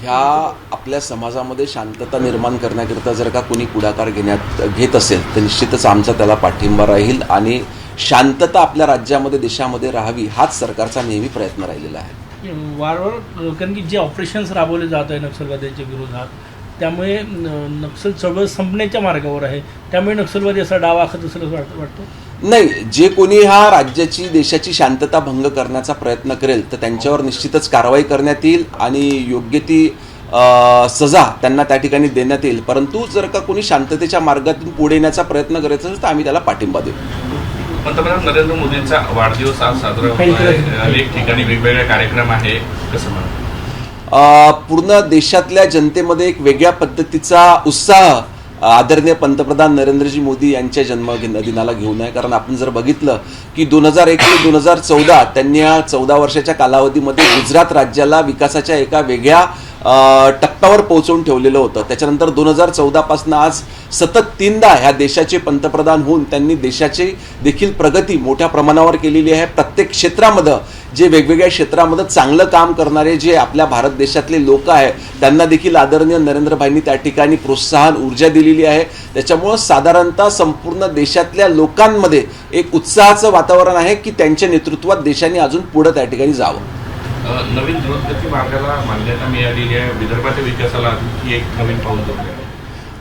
ह्या आपल्या समाजामध्ये शांतता निर्माण करण्याकरिता जर का कुणी पुढाकार घेण्यात घेत असेल तर निश्चितच आमचा त्याला पाठिंबा राहील आणि शांतता आपल्या राज्यामध्ये देशामध्ये राहावी हाच सरकारचा नेहमी प्रयत्न राहिलेला आहे. वारंवार कारण की जे ऑपरेशन्स राबवले जात आहे नक्षलवाद्यांच्या विरोधात त्यामुळे नक्षल चळवळ संपण्याच्या मार्गावर आहे. त्यामुळे नक्षलवादी असा डाव आखत असेल असं वाट- वाटतं? नाही जे कोणी ह्या राज्याची देशाची शांतता भंग करण्याचा प्रयत्न करेल तर त्यांच्यावर निश्चितच कारवाई करण्यात येईल आणि योग्य ती सजा त्यांना त्या ठिकाणी देण्यात येईल. परंतु जर का कोणी शांततेच्या मार्गातून पुढे येण्याचा प्रयत्न करायचा असेल तर आम्ही त्याला पाठिंबा देऊ. पंतप्रधान नरेंद्र मोदींचा वाढदिवस आज साजरा होत आहे. अनेक ठिकाणी वेगवेगळे कार्यक्रम आहे. कसं म्हणा अ, पूर्ण देशातल्या जनतेमध्ये एक वेगळ्या पद्धतीचा उत्साह आदरणीय पंतप्रधान नरेंद्रजी मोदी यांच्या जन्म दिनाला घेऊन आहे. कारण आपण जर बघितलं की दोन हजार एक ते दोन हजार चौदा त्यांनी या चौदा वर्षाच्या कालावधीमध्ये गुजरात राज्याला विकासाच्या एका वेगळ्या टप्प्यावर पोहोचवून ठेवलेलं होतं. त्याच्यानंतर दोन हजार चौदापासून आज सतत तीनदा ह्या देशाचे पंतप्रधान होऊन त्यांनी देशाची देखील प्रगती मोठ्या प्रमाणावर केलेली आहे. प्रत्येक क्षेत्रामध्ये जे वेगवेगळ्या क्षेत्रामध्ये चांगलं काम करणारे जे आपल्या भारत देशातले लोक आहे त्यांना देखील आदरणीय नरेंद्रभाईंनी त्या ठिकाणी प्रोत्साहन ऊर्जा दिलेली आहे. त्याच्यामुळं साधारणतः संपूर्ण देशातल्या लोकांमध्ये एक उत्साहाचं वातावरण आहे की त्यांच्या नेतृत्वात देशाने अजून पुढं त्या ठिकाणी जावं. नवीन द्रुतगती मार्गाला मान्यता मिळालेली आहे. विदर्भाच्या विकासाला आणखी एक नवीन पाऊल जोडलं आहे.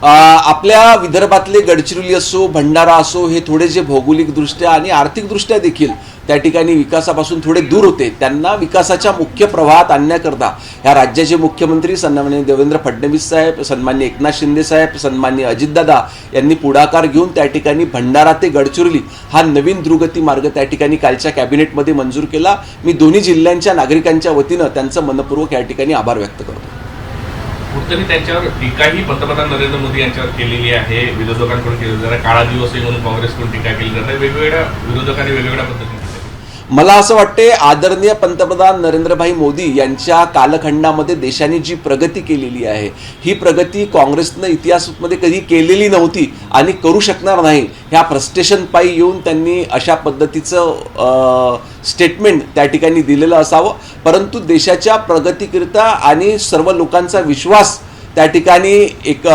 आपल्या विदर्भातले गडचिरोली असो भंडारा असो हे थोडे जे भौगोलिकदृष्ट्या आणि आर्थिकदृष्ट्या देखील त्या ठिकाणी विकासापासून थोडे दूर होते त्यांना विकासाच्या मुख्य प्रवाहात आणण्याकरता ह्या राज्याचे मुख्यमंत्री सन्मान्य देवेंद्र फडणवीस साहेब सन्मान्य एकनाथ शिंदे साहेब सन्मान्य अजितदादा यांनी पुढाकार घेऊन त्या ठिकाणी भंडारा ते गडचिरोली हा नवीन द्रुगती मार्ग त्या ठिकाणी कालच्या कॅबिनेटमध्ये मंजूर केला. मी दोन्ही जिल्ह्यांच्या नागरिकांच्या वतीनं त्यांचं मनपूर्वक या ठिकाणी आभार व्यक्त करतो. कुठतरी त्यांच्यावर टीकाही पंतप्रधान नरेंद्र मोदी यांच्यावर केलेली आहे. विरोधकांकडून केली जरा काळा दिवस आहे म्हणून काँग्रेसकडून टीका केली जाते. वेगवेगळ्या विरोधकांनी वेगवेगळ्या पद्धतीने मला असं वाटते आदरणीय पंतप्रधान नरेंद्रभाई मोदी यांच्या कालखंडामध्ये देशाने जी प्रगती केलेली आहे ही प्रगती काँग्रेसनं इतिहासामध्ये कधी केलेली नव्हती आणि करू शकणार नाही ह्या फ्रस्ट्रेशन पायी येऊन त्यांनी अशा पद्धतीचं स्टेटमेंट त्या ठिकाणी दिलेलं असावं. परंतु देशाच्या प्रगतीकरिता आणि सर्व लोकांचा विश्वास त्या ठिकाणी एक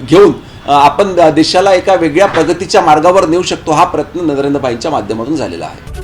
घेऊन आपण देशाला एका वेगळ्या प्रगतीच्या मार्गावर नेऊ शकतो हा प्रयत्न नरेंद्रभाईंच्या माध्यमातून झालेला आहे.